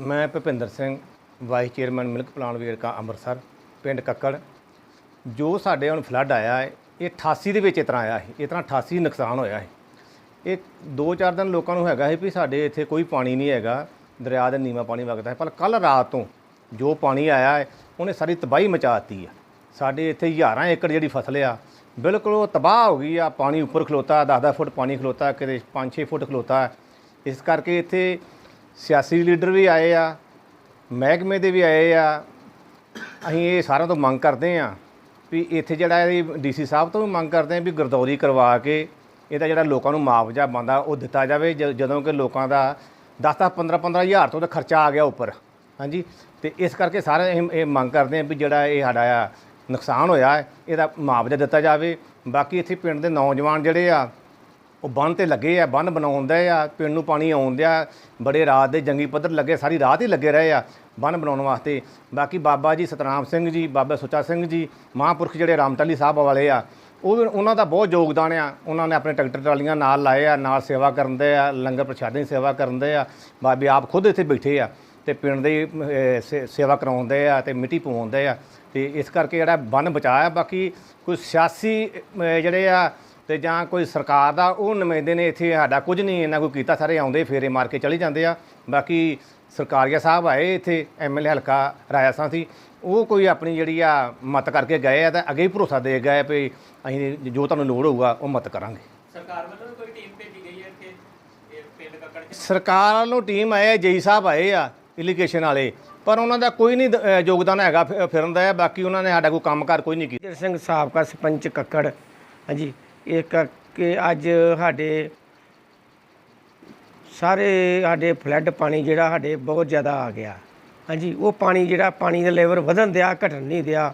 ਮੈਂ Bhupinder Singh vice chairman milk plant Verka Amritsar, ਪਿੰਡ ਕੱਕੜ। ਜੋ ਸਾਡੇ ਹੁਣ ਫਲੱਡ ਆਇਆ ਹੈ, ਇਹ 88 ਦੇ ਵਿੱਚ ਇਸ ਤਰ੍ਹਾਂ ਆਇਆ ਸੀ। ਇਸ ਤਰ੍ਹਾਂ 88 ਨੁਕਸਾਨ ਹੋਇਆ ਹੈ ਇਹ 2-4 ਦਿਨ ਲੋਕਾਂ ਨੂੰ ਹੈਗਾ ਸੀ ਵੀ ਸਾਡੇ ਇੱਥੇ ਕੋਈ ਪਾਣੀ ਨਹੀਂ ਹੈਗਾ, ਦਰਿਆ ਦੇ ਨੀਵਾਂ ਪਾਣੀ ਵਗਦਾ ਹੈ। ਪਰ ਕੱਲ ਰਾਤ ਤੋਂ ਜੋ ਪਾਣੀ ਆਇਆ ਹੈ, ਉਹਨੇ ਸਾਰੀ ਤਬਾਹੀ ਮਚਾ ਦਿੱਤੀ ਆ। ਸਾਡੇ ਇੱਥੇ ਹਜ਼ਾਰਾਂ ਏਕੜ ਜਿਹੜੀ ਫਸਲ ਆ, ਬਿਲਕੁਲ ਉਹ ਤਬਾਹ ਹੋ ਗਈ ਆ। ਪਾਣੀ ਉੱਪਰ ਖਲੋਤਾ 10-10 ਫੁੱਟ ਪਾਣੀ ਖਲੋਤਾ, ਕਿਤੇ 5-6 ਫੁੱਟ ਖਲੋਤਾ। ਇਸ ਕਰਕੇ ਇੱਥੇ ਸਿਆਸੀ ਲੀਡਰ ਵੀ ਆਏ ਆ, ਮਹਿਕਮੇ ਦੇ ਵੀ ਆਏ ਆ। ਅਸੀਂ ਇਹ ਸਾਰਿਆਂ ਤੋਂ ਮੰਗ ਕਰਦੇ ਆ ਵੀ ਇੱਥੇ ਜਿਹੜਾ ਇਹ ਡੀਸੀ ਸਾਹਿਬ ਤੋਂ ਵੀ ਮੰਗ ਕਰਦੇ ਆ ਵੀ ਗਰਦੌਰੀ ਕਰਵਾ ਕੇ ਇਹਦਾ ਜਿਹੜਾ ਲੋਕਾਂ ਨੂੰ ਮੁਆਵਜ਼ਾ ਬੰਦਾ ਉਹ ਦਿੱਤਾ ਜਾਵੇ, ਜ- ਜਦੋਂ ਕਿ ਲੋਕਾਂ ਦਾ 10-10 15-15 ਹਜ਼ਾਰ ਤੋਂ ਤਾਂ ਖਰਚਾ ਆ ਗਿਆ ਉੱਪਰ। ਹਾਂਜੀ? ਤੇ ਇਸ ਕਰਕੇ ਸਾਰੇ ਅਸੀਂ ਇਹ ਮੰਗ ਕਰਦੇ ਆ ਵੀ ਜਿਹੜਾ ਇਹ ਸਾਡਾ ਆ ਨੁਕਸਾਨ ਹੋਇਆ, ਇਹਦਾ ਮੁਆਵਜ਼ਾ ਦਿੱਤਾ ਜਾਵੇ। ਬਾਕੀ ਇੱਥੇ ਪਿੰਡ ਦੇ ਨੌਜਵਾਨ ਜਿਹੜੇ ਆ ਉਹ ਬੰਨ ਤੇ ਲੱਗੇ ਆ ਬੰਨ ਬਣਾਉਂਦੇ ਆ, ਪਿੰਡ ਨੂੰ ਪਾਣੀ ਆਉਂਦਿਆ ਬੜੇ ਰਾਤ ਦੇ ਜੰਗੀ ਪੱਧਰ ਲੱਗੇ, ਸਾਰੀ ਰਾਤ ਹੀ ਲੱਗੇ ਰਹੇ ਆ ਬੰਨ ਬਣਾਉਣ ਵਾਸਤੇ। ਬਾਕੀ ਬਾਬਾ ਜੀ ਸਤਨਾਮ ਸਿੰਘ ਜੀ, ਬਾਬਾ ਸੁੱਚਾ ਸਿੰਘ ਜੀ, ਮਹਾਂਪੁਰਖ ਜਿਹੜੇ ਰਾਮਟਲੀ ਸਾਹਿਬ ਵਾਲੇ ਆ, ਉਹ ਉਹਨਾਂ ਦਾ ਬਹੁਤ ਯੋਗਦਾਨ ਆ। ਉਹਨਾਂ ਨੇ ਆਪਣੇ ਟਰੈਕਟਰ ਟਰਾਲੀਆਂ ਨਾਲ ਲਾਏ ਆ, ਨਾਲ ਸੇਵਾ ਕਰਦੇ ਆ, ਲੰਗਰ ਪ੍ਰਸ਼ਾਦੇ ਦੀ ਸੇਵਾ ਕਰਦੇ ਆ। ਬਾਬੇ ਆਪ ਖੁਦ ਇੱਥੇ ਬੈਠੇ ਆ ਤੇ ਪਿੰਡ ਦੀ ਸੇ- ਸੇਵਾ ਕਰਾਉਂਦੇ ਆ ਤੇ ਮਿੱਟੀ ਪਵਾਉਂਦੇ ਆ। ਤੇ ਇਸ ਕਰਕੇ ਜਿਹੜਾ ਬੰਨ ਬਚਾਇਆ, ਬਾਕੀ ਕੋਈ ਸਿਆਸੀ ਜਿਹੜੇ ਆ ਤੇ ਜਾਂ ਕੋਈ ਸਰਕਾਰ ਦਾ ਉਹ ਨੁਮਾਇੰਦੇ ਨੇ ਇੱਥੇ ਸਾਡਾ ਕੁਝ ਨਹੀਂ ਇਹਨਾਂ ਕੋਈ ਕੀਤਾ ਸਾਰੇ ਆਉਂਦੇ ਫੇਰੇ ਮਾਰ ਕੇ ਚਲੇ ਜਾਂਦੇ ਆ। ਬਾਕੀ ਸਰਕਾਰੀਆ ਸਾਹਿਬ ਆਏ ਇੱਥੇ ਐਮਐਲਏ ਹਲਕਾ ਰਾਜਾ ਸਾਂਸੀ ਉਹ ਕੋਈ ਆਪਣੀ ਜਿਹੜੀ ਆ ਮਤ ਕਰਕੇ ਗਏ ਆ ਤਾਂ ਅੱਗੇ ਹੀ ਭਰੋਸਾ ਦੇ ਗਏ ਵੀ ਅਸੀਂ ਜੋ ਤੁਹਾਨੂੰ ਲੋੜ ਹੋਊਗਾ ਉਹ ਮਤ ਕਰਾਂਗੇ। ਸਰਕਾਰ ਵੱਲੋਂ ਵੀ ਕੋਈ ਟੀਮ ਭੇਜੀ ਗਈ ਹੈ ਇੱਥੇ? ਇਹ ਪਿੰਡ ਕੱਕੜ ਚ? ਸਰਕਾਰ ਵੱਲੋਂ ਟੀਮ ਆਏ ਜੇਈ ਸਾਹਿਬ ਆਏ ਆ ਇਲੀਗੇਸ਼ਨ ਵਾਲੇ। ਪਰ ਉਹਨਾਂ ਦਾ ਕੋਈ ਨਹੀਂ ਯੋਗਦਾਨ ਹੈਗਾ ਫਿ- ਫਿਰਨ ਦਾ ਬਾਕੀ ਉਹਨਾਂ ਨੇ ਸਾਡਾ ਕੋਈ ਕੰਮਕਾਰ ਕੋਈ ਨਹੀਂ ਕੀਤਾ। ਜਰ ਸਿੰਘ ਸਾਬਕਾ ਸਰਪੰਚ ਕੱਕੜ ਹਾਂਜੀ। ਇਹ ਕਰਕੇ ਅੱਜ ਸਾਡੇ ਸਾਰੇ ਸਾਡੇ ਫਲੱਡ ਪਾਣੀ ਜਿਹੜਾ ਸਾਡੇ ਬਹੁਤ ਜ਼ਿਆਦਾ ਆ ਗਿਆ। ਹਾਂਜੀ, ਉਹ ਪਾਣੀ ਜਿਹੜਾ ਪਾਣੀ ਦਾ ਲੈਵਲ ਵਧਣ ਦਿਆ, ਘਟਣ ਨਹੀਂ ਦਿਆ,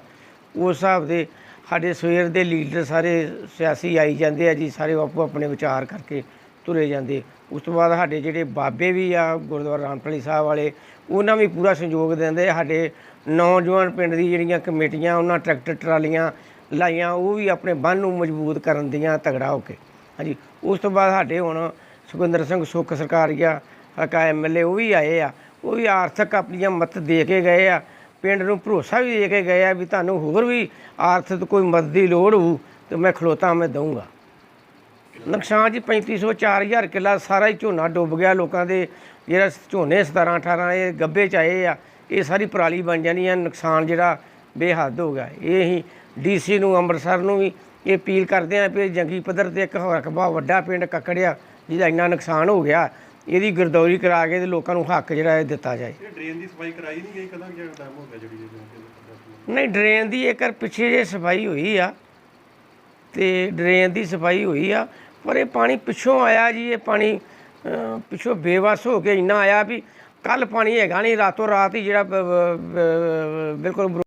ਉਸ ਹਿਸਾਬ ਦੇ ਸਾਡੇ ਸਵੇਰ ਦੇ ਲੀਡਰ ਸਾਰੇ ਸਿਆਸੀ ਆਈ ਜਾਂਦੇ ਆ ਜੀ, ਸਾਰੇ ਆਪੋ ਆਪਣੇ ਵਿਚਾਰ ਕਰਕੇ ਤੁਰੇ ਜਾਂਦੇ। ਉਸ ਤੋਂ ਬਾਅਦ ਸਾਡੇ ਜਿਹੜੇ ਬਾਬੇ ਵੀ ਆ, ਗੁਰਦੁਆਰਾ ਰਾਮਪਲੀ ਸਾਹਿਬ ਵਾਲੇ, ਉਹਨਾਂ ਵੀ ਪੂਰਾ ਸਹਿਯੋਗ ਦਿੰਦੇ ਸਾਡੇ ਨੌਜਵਾਨ ਪਿੰਡ ਦੀ ਜਿਹੜੀਆਂ ਕਮੇਟੀਆਂ, ਉਹਨਾਂ ਟਰੈਕਟਰ, ਟਰਾਲੀਆਂ ਲਾਈਆਂ, ਉਹ ਵੀ ਆਪਣੇ ਬੰਨ ਨੂੰ ਮਜ਼ਬੂਤ ਕਰਨ ਦੀਆਂ ਤਗੜਾ ਹੋ ਕੇ। ਹਾਂਜੀ, ਉਸ ਤੋਂ ਬਾਅਦ ਸਾਡੇ ਹੁਣ ਸੁਖਿੰਦਰ ਸਿੰਘ ਸੁੱਖ ਸਰਕਾਰੀਆ ਹਲਕਾ ਐਮਐਲਏ ਉਹ ਵੀ ਆਏ ਆ। ਉਹ ਵੀ ਆਰਥਿਕ ਆਪਣੀਆਂ ਮਦਦ ਦੇ ਕੇ ਗਏ ਆ। ਪਿੰਡ ਨੂੰ ਭਰੋਸਾ ਵੀ ਦੇ ਕੇ ਗਏ ਆ ਵੀ ਤੁਹਾਨੂੰ ਹੋਰ ਵੀ ਆਰਥਿਕ ਕੋਈ ਮਦਦ ਦੀ ਲੋੜ ਹੋਊ, ਤੇ ਮੈਂ ਖਲੋਤਾ ਮੈਂ ਦਊਂਗਾ। ਨੁਕਸਾਨ ਜੀ 3500 4000 ਕਿੱਲਾ ਸਾਰਾ ਹੀ ਝੋਨਾ ਡੁੱਬ ਗਿਆ ਲੋਕਾਂ ਦੇ। ਜਿਹੜਾ ਝੋਨੇ 17 18 ਇਹ ਗੱਬੇ ਚ ਆਏ ਆ, ਇਹ ਸਾਰੀ ਪਰਾਲੀ ਬਣ ਜਾਣੀ ਆ। ਨੁਕਸਾਨ ਜਿਹੜਾ ਬੇਹੱਦ ਹੋ ਗਿਆ। ਇਹ ਹੀ ਡੀਸੀ ਨੂੰ ਅੰਮ੍ਰਿਤਸਰ ਨੂੰ ਵੀ ਇਹ ਅਪੀਲ ਕਰਦੇ ਆ ਵੀ ਜੰਗੀ ਪੱਧਰ ਤੇ ਇੱਕ ਰਕਬਾ ਵੱਡਾ ਪਿੰਡ ਕੱਕੜਿਆ ਜਿਹਦਾ ਇੰਨਾ ਨੁਕਸਾਨ ਹੋ ਗਿਆ ਇਹਦੀ ਗਰਦੌਰੀ ਕਰਾ ਕੇ ਤੇ ਲੋਕਾਂ ਨੂੰ ਹੱਕ ਜਿਹੜਾ ਇਹ ਦਿੱਤਾ ਜਾਏ। ਡਰੇਨ ਦੀ ਸਫ਼ਾਈ ਕਰਾਈ ਨਹੀਂ ਗਈ ਕਦਾਂ ਕਿ ਟਾਈਮ ਹੋ ਗਿਆ ਜਿਹੜੀ ਜਿਹੜੀ ਨਹੀਂ ਡਰੇਨ ਦੀ ਇੱਕ ਪਿੱਛੇ ਜੇ ਸਫ਼ਾਈ ਹੋਈ ਆ ਤੇ ਡਰੇਨ ਦੀ ਸਫ਼ਾਈ ਹੋਈ ਆ ਪਰ ਇਹ ਪਾਣੀ ਪਿੱਛੋਂ ਆਇਆ ਜੀ ਇਹ ਪਾਣੀ ਪਿੱਛੋਂ ਬੇਵਸ ਹੋ ਕੇ ਇੰਨਾ ਆਇਆ ਵੀ ਕੱਲ ਪਾਣੀ ਹੈਗਾ ਨਹੀਂ ਰਾਤੋਂ ਰਾਤ ਹੀ ਜਿਹੜਾ ਬਿਲਕੁਲ